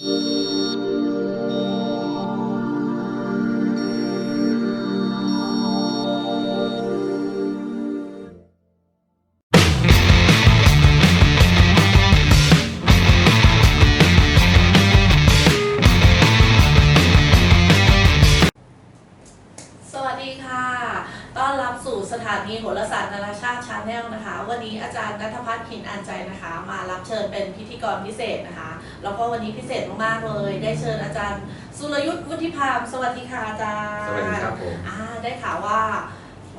สวัสดีค่ะ ต้อนรับสู่สถานีโหราศาสตร์นานาชาติชาแนลนะคะ วันนี้อาจารย์นัทพัฒน์หินอันใจนะคะ มารับเชิญเป็นพิธีกรพิเศษนะคะ แล้วก็วันนี้พิเศษมากๆเลย ได้เชิญอาจารย์สุรยุทธ์วุฒิพามสวัสดีค่ะอาจารย์สวัสดีครับผมอ่าได้ข่าวว่า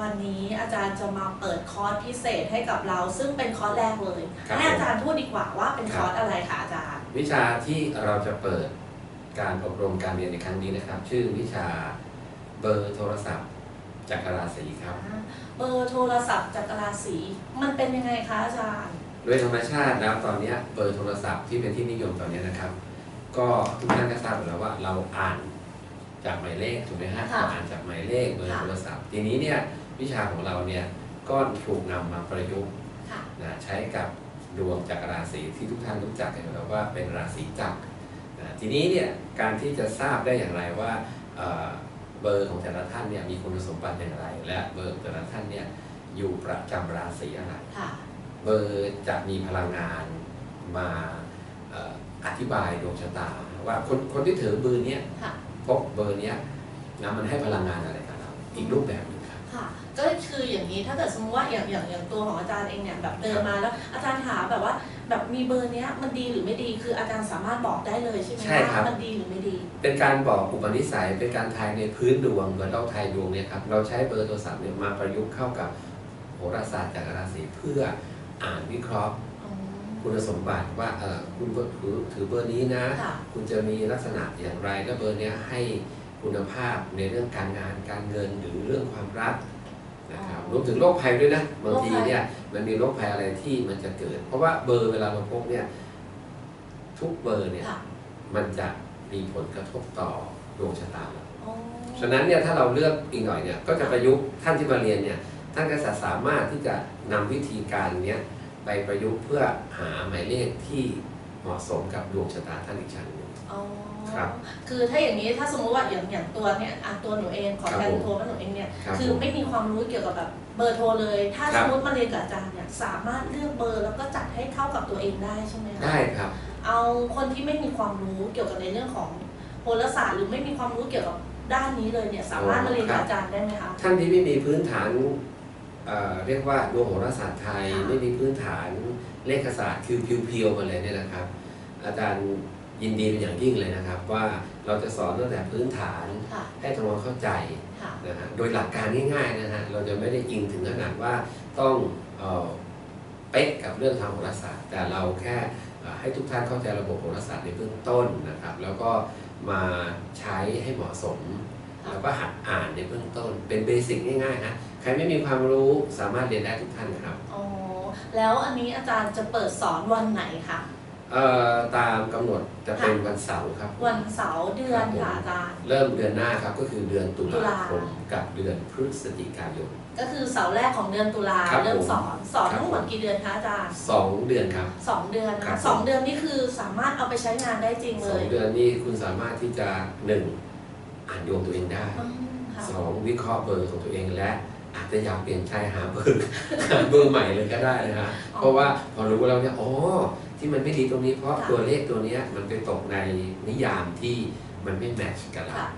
วันนี้อาจารย์จะมาเปิดคอร์สพิเศษให้กับเรา ซึ่งเป็นคอร์สแรกเลยครับให้อาจารย์พูดดีกว่าว่าเป็นคอร์สอะไรคะอาจารย์ วิชาที่เราจะเปิดการอบรมการเรียนในครั้งนี้นะครับ ชื่อวิชาเบอร์โทรศัพท์ จักรราศีครับ เบอร์โทรศัพท์จากกราศีมันเป็นยังไงคะอาจารย์ โดยธรรมชาติแล้วตอนเนี้ยเบอร์โทรศัพท์ที่เป็นที่นิยมตอนเนี้ยนะครับ ก็ทุกท่านก็ทราบอยู่แล้วว่าเราอ่านจากหมายเลขถูกไหมฮะค่ะเราอ่านจากหมายเลขเบอร์ค่ะโทรศัพท์ทีนี้เนี่ยวิชาของเราเนี่ยก็ถูกนำมาประยุกต์ค่ะนะใช้กับดวงจักรราศีที่ทุกท่านรู้จักกันอยู่แล้วว่าเป็นราศีจักรนะทีนี้เนี่ยการที่จะทราบได้อย่างไรว่า เอ่อเบอร์ของแต่ละท่านเนี่ยมีคุณสมบัติอย่างไร และเบอร์ของแต่ละท่านเนี่ยอยู่ประจำราศีอะไรค่ะเบอร์จะมีพลังงานมาเอ่ออธิบายดวงชะตา ว่าคนคนที่ถือเบอร์เนี้ยค่ะพบเบอร์เนี้ยนะมันให้พลังงานอะไรกับเราอีกรูปแบบหนึงครับค่ะ ก็คืออย่างนี้ถ้าเกิดสมมติว่าอย่างอย่างอย่างตัวของอาจารย์เองเนี่ยแบบเดินมาแล้วอาจารย์ถามแบบว่าแบบมีเบอร์เนี้ยมันดีหรือไม่ดีคืออาจารย์สามารถบอกได้เลยใช่ไหมใช่ครับ ว่ามันดีหรือไม่ดี เป็นการบอกอุปนิสัยเป็นการทายในพื้นดวงเหมือนเราทายดวงเนี่ยครับเราใช้เบอร์โทรศัพท์เนี่ยมาประยุกต์เข้ากับโหราศาสตร์จากราศีเพื่ออ่านวิเคราะห์อ๋อคุณสมบัติว่าเออคุณถือถือเบอร์นี้นะ ค่ะ คุณจะมีลักษณะอย่างไรถ้าเบอร์เนี้ยให้คุณภาพในเรื่องการงานการเงินหรือเรื่องความรัก นะครับรวมถึงโรคภัยด้วยนะบางทีเนี่ยมันมีโรคภัยอะไรที่มันจะเกิด เพราะว่าเบอร์เวลาเราพบเนี่ยทุกเบอร์เนี่ยค่ะมันจะมีผลกระทบต่อดวงชะตาเราอ๋อฉะนั้นเนี่ยถ้าเราเลือกอีกหน่อยเนี่ยก็จะประยุกต์ท่านที่มาเรียนเนี่ยท่านก็จะสามารถที่จะนำวิธีการเนี้ยไปประยุกต์เพื่อหาหมายเลขที่เหมาะสมกับดวงชะตาท่านอีกชั้นหนึ่ง อ๋อครับคือถ้าอย่างนี้ถ้าสมมติว่าอย่างอย่างตัวเนี่ยอะตัวหนูเองขอครับแทนผมโทรว่าหนูเองเนี่ยครับคือผมไม่มีความรู้เกี่ยวกับแบบเบอร์โทรเลย ถ้าครัสบมมติมาเรียนกับอาจารย์เนี่ยสามารถเลือกเบอร์แล้วก็จัดให้เข้ากับตัวเองได้ใช่ไหมคะได้ครับ เอาคนที่ไม่มีความรู้เกี่ยวกับในเรื่องของโหราศาสตร์หรือไม่มีความรู้เกี่ยวกับด้านนี้เลยเนี่ยสามารถมาเรียนกับอาจารย์ได้ไหมคะ ท่านที่ไม่มีพื้นฐานเอ่อเรียกว่าดวงโหราศาสตร์ไทย ค่ะ ไม่มีพื้นฐานเลขศาสตร์คือเพียวๆมาเลยเนี่ยนะครับ อาจารย์ ยินดีเป็นอย่างยิ่งเลยนะครับ ว่าเราจะสอนตั้งแต่พื้นฐานค่ะให้ทำความเข้าใจค่ะนะฮะโดยหลักการง่ายๆนะฮะเราจะไม่ได้อิงถึงขนาดว่าต้องเอ่อเป๊ะกับเรื่องทางโหราศาสตร์ แต่เราแค่เอ่อให้ทุกท่านเข้าใจระบบโหราศาสตร์ในเบื้องต้นนะครับ แล้วก็มาใช้ให้เหมาะสมแล้วก็หัดอ่านในเบื้องต้น เป็นเบสิกง่ายๆฮะใครไม่มีความรู้สามารถเรียนได้ทุกท่านครับอ๋อแล้วอันนี้อาจารย์จะเปิดสอนวันไหนคะ เอ่อตามกำหนดจะเป็นวันเสาร์ครับ วันเสาร์เดือนครับผมค่ะอาจารย์ เริ่มเดือนหน้าครับก็คือเดือนตุตุลาลาคมกับเดือนพฤศจิกายน ก็คือเสาร์แรกของเดือนตุลาครับเริ่มผมสอนสอนครับ ทั้งหมดผมกี่เดือนคะอาจารย์สองเดือนครับ สองเดือนครันะบ สองเดือนนี่คือสามารถเอาไปใช้งานได้จริงสเลองยเดือนนี้คุณสามารถที่จะหนึ่งอ่านดวงตัวเองได้อืมค่ะสองวิเคราะห์เบอร์ของตัวเองและอาจจะอยากเปลี่ยนใจหาเบอร์ หาเบอร์ใหม่เลยก็ได้นะฮะเพราะว่าพอรู้แล้วเนี่ยอ๋อ ที่มันไม่ดีตรงนี้เพราะตัวเลขตัวเนี้ยมันไปตกในนิยามที่มันไม่แมทช์กับเราค่ะ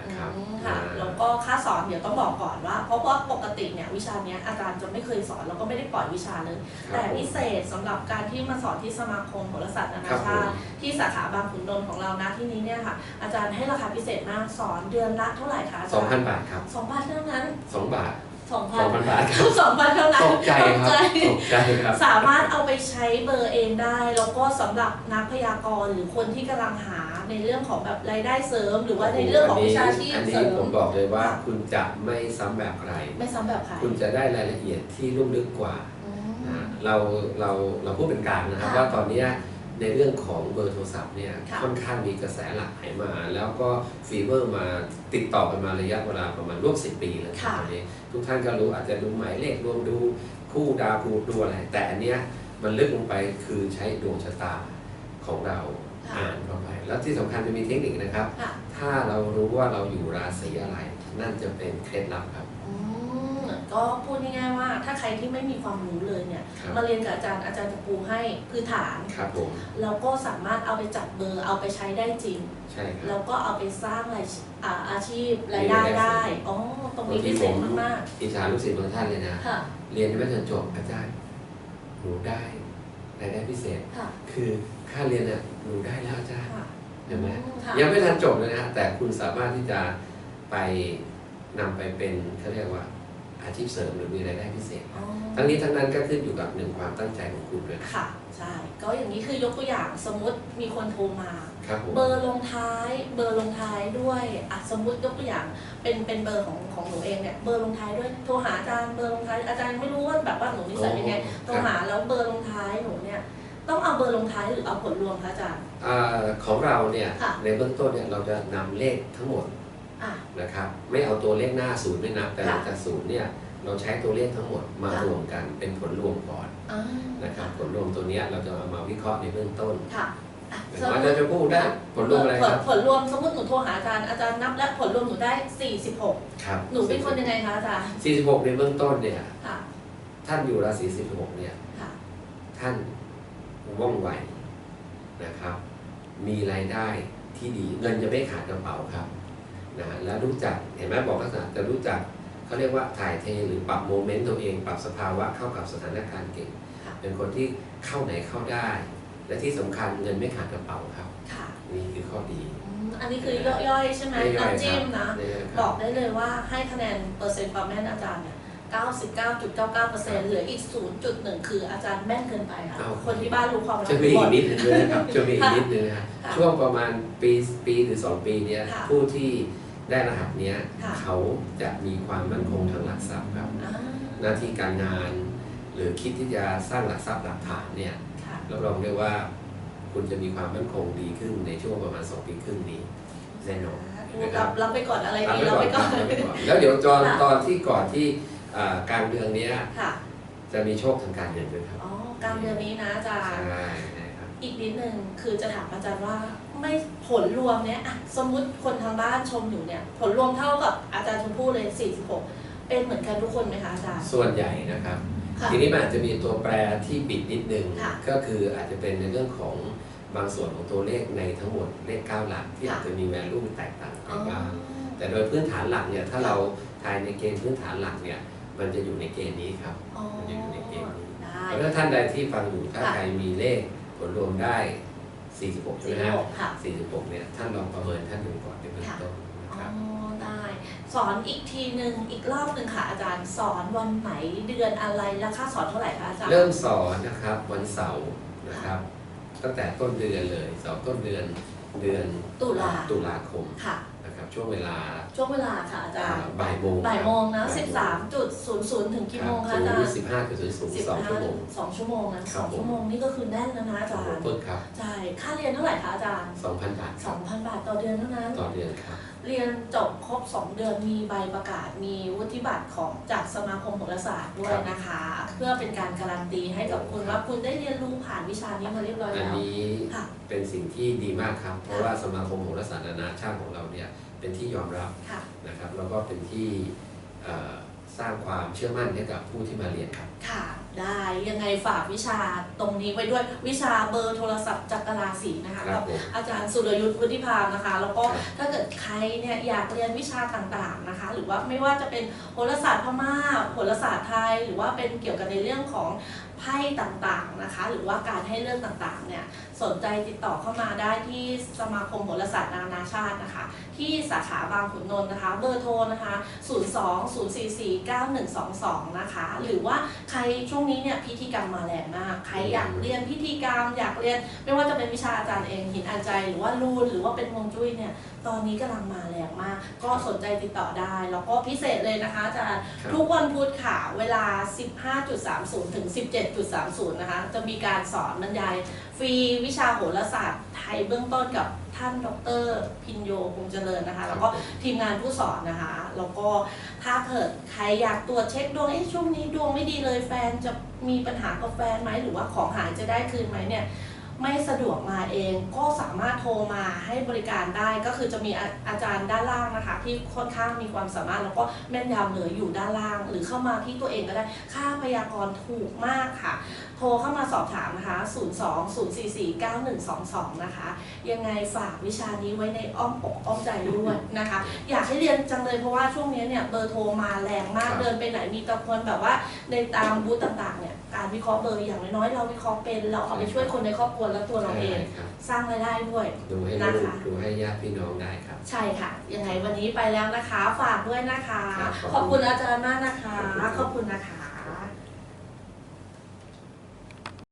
นะครับอืมค่ะอ่าแล้วก็ค่าสอนเดี๋ยวต้องบอกก่อนว่า เพราะว่าปกติเนี่ยวิชาเนี้ยอาจารย์จะไม่เคยสอนแล้วก็ไม่ได้ปล่อยวิชาเลยครับแต่ผมพิเศษสำหรับการที่มาสอนที่สมาคมโหราศาสตร์นาครันาบผมชาติที่สาขาบางขุนนนท์ของเรานะที่นี้เนี่ยค่ะ อาจารย์ให้ราคาพิเศษมากสอนเดือนละเท่าไหร่คะอาสจาองรพันย์บาทครับสองพันเท่านั้นสองบาท สองพัสนองพันบาทครับสองพันเท่านั้นตกใจครับตกใจตกใจครับ สามารถเอาไปใช้เบอร์เองได้ แล้วก็สำหรับนักพยากรณ์หรือคนที่กำลังหาในเรื่องของแบบรายได้เสริม หรือว่าในเรื่องของวิชาชีพอันเสรินี้ผมมบอกเลยว่าคุณจะไม่ซ้ำแบบใครไม่ซ้ำแบบใครคุณจะได้รายละเอียดที่ลุ่มลึกกว่าอืมนะฮะเราเราเราพูดเป็นกลางนะครับค่ะว่าตอนเนี้ย ในเรื่องของเบอร์โทรศัพท์เนี่ยค่ะค่อนข้างมีกระแสหลักไหลมา แล้วก็ฟีเวอร์มาติดต่อกันมาระยะเวลาประมาณร่วมสิปีแล้วค่ะตอนนี้ทุกท่านก็รู้อาจจะดูหมายเลขรวมดูคู่ดาวคูดูอะไร แต่อันเนี้ยมันลึกลงไปคือใช้ดวงชะตาของเราค่ะอ่านเข้าไป แล้วที่สำคัญจะมีเทคนิคนะครับค่ะถ้าเรารู้ว่าเราอยู่ราศีอะไร นั่นจะเป็นเคล็ดลับครับอืม ก็พูดง่ายๆว่า ถ้าใครที่ไม่มีความรู้เลยเนี่ย ครับ มาเรียนกับอาจารย์อาจารย์จะปูให้พื้นฐาน ครับผม แล้วก็สามารถเอาไปจับเบอร์เอาไปใช้ได้จริง ใช่ครัแล้บวก็เอาไปสร้างรายอ่าอาชีพรายได้ได้ อ๋อ ตรงนี้พิเศษมากอิจฉาลูกศิษย์บางท่านเลยนะ ๆ ค่ะ เรียนยังไม่ทันจบอาจารย์หนูได้รายได้พิเศษ ค่ะคือค่าเรียนน่ะหนูได้แล้วอาจารย์ค่ะเห็นไหมอืค่ะยังไม่ทันจบเลยนะ แต่คุณสามารถที่จะไปนำไปเป็นเขาเรียกว่า อาชีพเสริมหรือมีรายได้พิเศษ อ๋อทั้งนี้ทั้งนั้นก็ขึ้นอยู่กับหนึ่งความตั้งใจของคุณด้วยค่ะ ใช่ ก็อย่างนี้คือยกตัวอย่างสมมติมีคนโทรมา ครับผม เบอร์ลงท้ายเบอร์ลงท้ายด้วยอะสมมติยกตัวอย่างเป็นเป็นเบอร์ของของหนูเองเนี่ยเบอร์ลงท้ายด้วยโทรหาอาจารย์เบอร์ลงท้ายอาจารย์ไม่รู้ว่าแบบว่าหนูนิสัยเป็นไงโทรหาแล้วเบอร์ลงท้ายหนูเนี่ยต้องเอาเบอร์ลงท้ายหรือเอาผลรวมคะอาจารย์อ่าของเราเนี่ยค่ะ ในเบื้องต้นเนี่ยเราจะนำเลขทั้งหมดอะ นะครับไม่เอาตัวเลขหน้าศูนย์ไม่นับแต่ค่ะจากศูนย์เนี่ยเราใช้ตัวเลขทั้งหมดมาค่ะรวมกันเป็นผลรวมก่อนอ่านะครับผลรวมตัวเนี้ยเราจะเอามาวิเคราะห์ในเบื้องต้นค่ะอะหรือสมมว่าติจะจะพูดได้ผลรวมอะไรผคลรับผลรวมสมมติหนูโทรหาอาจารย์อาจารย์นับและผลรวมหนูได้ 46ครับหนูเป็นคนยังไงคะอาจารย์46 ในเบื้องต้นเนี่ยค่ะท่านอยู่ราศี16เนี่ยค่ะท่านว่องไวนะครับ มีรายได้ที่ดีเงินจะไม่ขาดกระเป๋าครับ นะฮะแล้วรู้จักเห็นไหมบอกลักษณะจะรู้จักเขาเรียกว่าถ่ายเทหรือปรับโมเมนต์ตัวเอง ปรับสภาวะเข้ากับสถานการณ์เก่งค่ะเป็นคนที่เข้าไหนเข้าได้ และที่สำคัญเงินไม่ขาดกระเป๋าครับค่ะนี่คือข้อดีอืมอันนี้คือย่อยๆใช่ไหมย่อยๆน้ำจิ้มนะครับบอกได้เลยว่าให้คะแนนเปอร์เซ็นต์ความแม่นอาจารย์เนี่ย99.99%เหลืออีก 0.1 คืออาจารย์แม่นเกินไปค่ะอ้าวคนที่บ้านรู้ความลับจะมีหมอีดกนิดนึงด้วยนะครับจะมีอีกนิดนึงนะฮะค่ะช่วงประมาณปีปีหรือสองปีเนี้ยค่ะผู้ที่ ได้รหัสเนี้ยค่ะ เขาจะมีความมั่นคงทางหลักทรัพย์ครับ อ่าหน้าที่การงาน หรือคิดที่จะสร้างหลักทรัพย์หลักฐานเนี่ยค่ะรับรองได้ว่า คุณจะมีความมั่นคงดีขึ้นในช่วงประมาณ 2 ปีครึ่งนี้ แน่นอน รับรับไปก่อนอะไรรับดีไว้รับก่อนไปก่อนรับไว้ก่อน แล้วเดี๋ยวตอนค่ะตอนที่ก่อนที่อ่ากลางเดือนเนี้ยค่ะจะมีโชคทางการเงินด้วยครับอ๋อกลางเดือนนี้นะอาจารใช่ย์นะครับ อีกนิดนึงคือจะถามอาจารย์ว่า ไม่ผลรวมเนี่ยอะสมมุติคนทางบ้านชมอยู่เนี่ย ผลรวมเท่ากับอาจารย์ชมพู่เลย 46 เป็นเหมือนกันทุกคนไหมคะอาจารย์ ส่วนใหญ่นะครับค่ะทีนี้มันอาจจะมีตัวแปรที่บิดนิดนึงค่ะก็คืออาจจะเป็นในเรื่องของบางส่วนของตัวเลขในทั้งหมดเลข 9 หลักที่ค่ะอาจจะมี value แตกต่างอ๋กัอนบ้างแต่โดยพื้นฐานหลักเนี่ยถ้าเราทายในเกณฑ์พื้นฐานหลักเนี่ยมันจะอยู่ในเกณฑ์นี้ครับอ๋อมันจะอยู่ในเกณฑ์นี้ได้เพราะฉะนั้นท่านใดที่ฟังอยู่ถ้าค่ะใครมีเลขผลรวมได้ 46 ใช่ไหมฮะ46ค่ะ 46 เนี่ยท่านลองประเมินท่านดูก่อนในเบื้องต้นนะอ๋คอรับ ได้ สอนอีกทีหนึ่งอีกรอบหนึ่งค่ะอาจารย์สอนวันไหนเดือนอะไรและค่าสอนเท่าไหร่คะอาจารย์ เริ่มสอนนะครับวันเสาร์นะครับ ตั้งแต่ต้นเดือนเลยเสาร์ต้นเดือนเดือนตุลา ตุลาคม ค่ะนะ ครับช่วงเวลาช่วงเวลาค่ะอาจารย์บ่ายโมงบ่ายโมงนะบ่ายโม13.00ถึงกี่โมงคคะรับอาจารย์สิบห้าจุดศูนย์ศูนย์สองชั่วโมงสองชั่วโมงนะคสรับองผมชั่วโมงนี่ก็คือแน่นแล้วนะอาจารย์ปึ๊กครับใช่ค่าเรียนเท่าไหร่คะอาจารย์สองพันบาทครับ2,000บาทต่อเดือนเท่านั้นต่อเดือนครับ เรียนจบครบ 2 เดือนมีใบประกาศมีวุฒิบัตรของจากสมาคมโหราศาสตร์ด้วยนะคะ เพื่อเป็นการการันตีให้กับคุณว่าคุณได้เรียนรู้ผ่านวิชานี้มาเรียบร้อยอันแล้ว นี้ค่ะเป็นสิ่งที่ดีมากครับ เพราะว่าสมาคมโหราศาสตร์นานาชาติของเราเนี่ยเป็นที่ยอมรับค่ะ นะครับแล้วก็เป็นที่เอ่อ สร้างความเชื่อมั่นให้กับผู้ที่มาเรียนครับ ค่ะ ได้ยังไงฝากวิชาตรงนี้ไว้ด้วยวิชาเบอร์โทรศัพท์จักรราศีนะคะครับผมอาจารย์สุรยุทธ์วุฒิพามนะคะ แล้วก็ครับ ถ้าเกิดใครเนี่ยอยากเรียนวิชาต่างๆนะคะ หรือว่าไม่ว่าจะเป็นโหราศาสตร์พม่าโหราศาสตร์ไทย หรือว่าเป็นเกี่ยวกับในเรื่องของ ไพ่ต่างๆนะคะ หรือว่าการให้เลือกต่างๆเนี่ยสนใจติดต่อเข้ามาได้ที่สมาคมโหราศาสตร์นานาชาตินะคะ ที่สาขาบางขุนนนท์นะคะ เบอร์โทรนะคะ 02-044-9122 นะคะ หรือว่าใครช่วงนี้เนี่ยพิธีกรรมมาแรงมาก ใครอยากเรียนพิธีกรรมอยากเรียน ไม่ว่าจะเป็นวิชาอาจารย์เองหินอาใจหรือว่ารูนหรือว่าเป็นฮวงจุ้ยเนี่ยตอนนี้กำลังมาแรงมาก ก็สนใจติดต่อได้ แล้วก็พิเศษเลยนะคะอาจารย์ครับทุกวันพุธค่ะเวลา 15.30ถึง7.30 นะคะ จะมีการสอนบรรยาย ฟรีวิชาโหราศาสตร์ไทยเบื้องต้นกับท่านดรพินโยคงเจริญนะคะ แล้วก็ทีมงานผู้สอนนะคะ แล้วก็ถ้าเกิดใครอยากตรวจเช็คดวงเอ๊ะช่วงนี้ดวงไม่ดีเลยแฟนจะมีปัญหากับแฟนไหมหรือว่าของหายจะได้คืนไหมเนี่ย ไม่สะดวกมาเองก็สามารถโทรมาให้บริการได้ก็คือจะมีอาอาจารย์ด้านล่างนะคะ ที่ค่อนข้างมีความสามารถแล้วก็แม่นยำเลยอยู่ด้านล่าง หรือเข้ามาที่ตัวเองก็ได้ค่าพยากรณ์ถูกมากค่ะ โทรเข้ามาสอบถามนะคะ 02 044 9122 นะคะ ยังไงฝากวิชานี้ไว้ในอ้อมอกอ้อมใจด้วยนะคะ อยากให้เรียนจังเลยเพราะว่าช่วงนี้เนี่ยเบอร์โทรมาแรงมากเดินไปไหนมีตะคนแบบว่าในตามบูธต่างๆเนี่ยการวิเคราะห์เบอร์อย่างน้อยๆเราวิเคราะห์เป็นเราเอาไปช่วยคนในครอบครัวและตัวเราเองใช่ครับ สร้างรายได้ด้วย ดูให้นะลูกคะ ดูให้ญาติพี่น้องได้ครับ ใช่ค่ะ ยังไงวันนี้ไปแล้วนะคะ ฝากด้วยนะคะ ครับขอบคุณอาจารย์มากนะคะ ขอบคุณครับขอบคุณนะคะ